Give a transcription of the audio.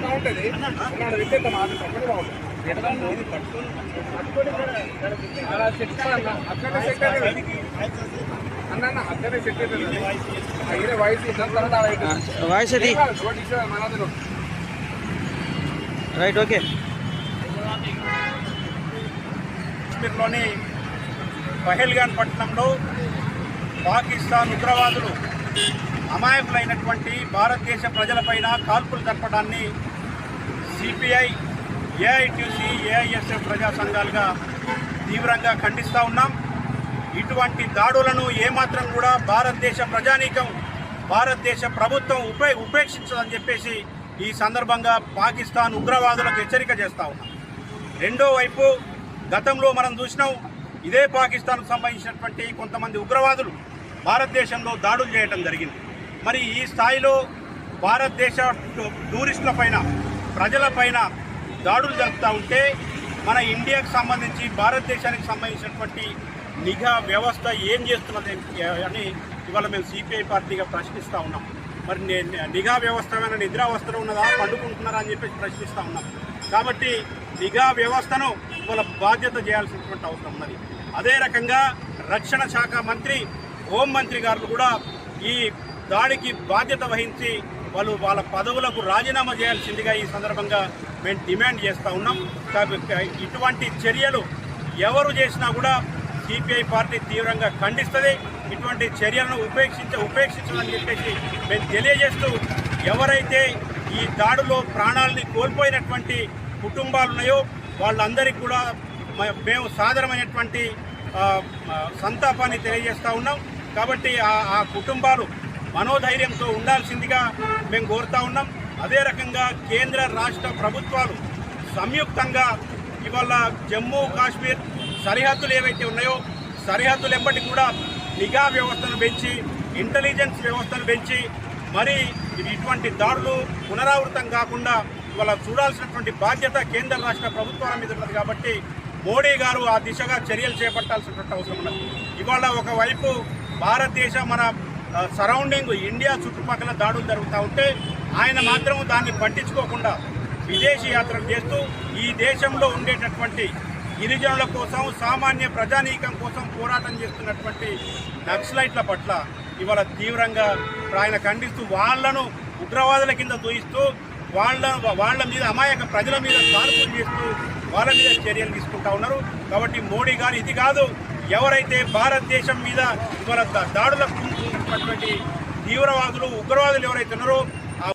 బాగుంటుంది. అన్నాడ మాత్రం తప్పని బాగుంటుంది. అయితే వయసు అది. Right okay. కాశ్మీర్లోని పహల్గాన్ పట్టణంలో పాకిస్తాన్ ఉగ్రవాదులు అమాయకులైనటువంటి భారతదేశ ప్రజలపైన కాల్పులు జరపడాన్ని సిపిఐ ఏఐటీసీ ఏఐఎస్ఎఫ్ ప్రజా సంఘాలుగా తీవ్రంగా ఖండిస్తూ ఉన్నాం. ఇటువంటి దాడులను ఏమాత్రం కూడా భారతదేశ ప్రజానీకం భారతదేశ ప్రభుత్వం ఉపే ఉపేక్షించదని చెప్పేసి ఈ సందర్భంగా పాకిస్తాన్ ఉగ్రవాదులకు హెచ్చరిక చేస్తూ ఉన్నాం. రెండో వైపు గతంలో మనం చూసినాం ఇదే పాకిస్తాన్కు సంబంధించినటువంటి కొంతమంది ఉగ్రవాదులు భారతదేశంలో దాడులు చేయడం జరిగింది. మరి ఈ స్థాయిలో భారతదేశ టూరిస్టుల పైన ప్రజలపైన దాడులు జరుపుతూ ఉంటే మన ఇండియాకు సంబంధించి భారతదేశానికి సంబంధించినటువంటి నిఘా వ్యవస్థ ఏం చేస్తున్నది అని ఇవాళ మేము సిపిఐ పార్టీగా ప్రశ్నిస్తూ ఉన్నాం. మరి నే- నిఘా వ్యవస్థ ఏమైనా నిద్రావస్థలో ఉన్నదా పండుకుంటున్నారా అని చెప్పేసి ప్రశ్నిస్తూ ఉన్నాం. కాబట్టి నిఘా వ్యవస్థను వాళ్ళ బాధ్యత చేయాల్సినటువంటి అవసరం ఉన్నది. అదే రకంగా రక్షణ శాఖ మంత్రి హోం మంత్రి గారు కూడా ఈ దాడికి బాధ్యత వహించి వాళ్ళు వాళ్ళ పదవులకు రాజీనామా చేయాల్సిందిగా ఈ సందర్భంగా మేము డిమాండ్ చేస్తూ ఉన్నాం. ఇటువంటి చర్యలు ఎవరు చేసినా కూడా సిపిఐ పార్టీ తీవ్రంగా ఖండిస్తుంది. ఇటువంటి చర్యలను ఉపేక్షించ ఉపేక్షించమని చెప్పేసి మేము తెలియజేస్తూ ఎవరైతే ఈ దాడిలో ప్రాణాలని కోల్పోయినటువంటి కుటుంబాలు ఉన్నాయో వాళ్ళందరికీ కూడా మేము సాధారణమైనటువంటి సంతాపాన్ని తెలియజేస్తూ ఉన్నాం. కాబట్టి ఆ ఆ కుటుంబాలు మనోధైర్యంతో ఉండాల్సిందిగా మేము కోరుతా ఉన్నాం. అదే రకంగా కేంద్ర రాష్ట్ర ప్రభుత్వాలు సంయుక్తంగా ఇవాళ జమ్మూ కాశ్మీర్ సరిహద్దులు ఏవైతే ఉన్నాయో సరిహద్దులు ఎప్పటి కూడా నిఘా వ్యవస్థను పెంచి ఇంటెలిజెన్స్ వ్యవస్థను పెంచి మరి ఇది ఇటువంటి దాడులు పునరావృతం కాకుండా ఇవాళ చూడాల్సినటువంటి బాధ్యత కేంద్ర రాష్ట్ర ప్రభుత్వాల మీద ఉన్నది కాబట్టి మోడీ గారు ఆ దిశగా చర్యలు చేపట్టాల్సినటువంటి అవసరం ఉన్నది. ఇవాళ ఒకవైపు భారతదేశ మన సరౌండింగ్ ఇండియా చుట్టుపక్కల దాడులు జరుగుతూ ఉంటే ఆయన మాత్రం దాన్ని పట్టించుకోకుండా విదేశీ యాత్రలు చేస్తూ ఈ దేశంలో ఉండేటటువంటి గిరిజనుల కోసం సామాన్య ప్రజానీకం కోసం పోరాటం చేస్తున్నటువంటి నక్సలైట్ల పట్ల ఇవాళ తీవ్రంగా ఆయన ఖండిస్తూ వాళ్ళను ఉగ్రవాదుల కింద దూయిస్తూ వాళ్ళ వాళ్ళ మీద అమాయక ప్రజల మీద కాల్పులు చేస్తూ వాళ్ళ మీద చర్యలు తీసుకుంటా ఉన్నారు. కాబట్టి మోడీ గారు ఇది కాదు ఎవరైతే భారతదేశం మీద ఇవాళ దా- దాడులకు పూనుకున్నటువంటి తీవ్రవాదులు ఉగ్రవాదులు ఎవరైతే ఉన్నారో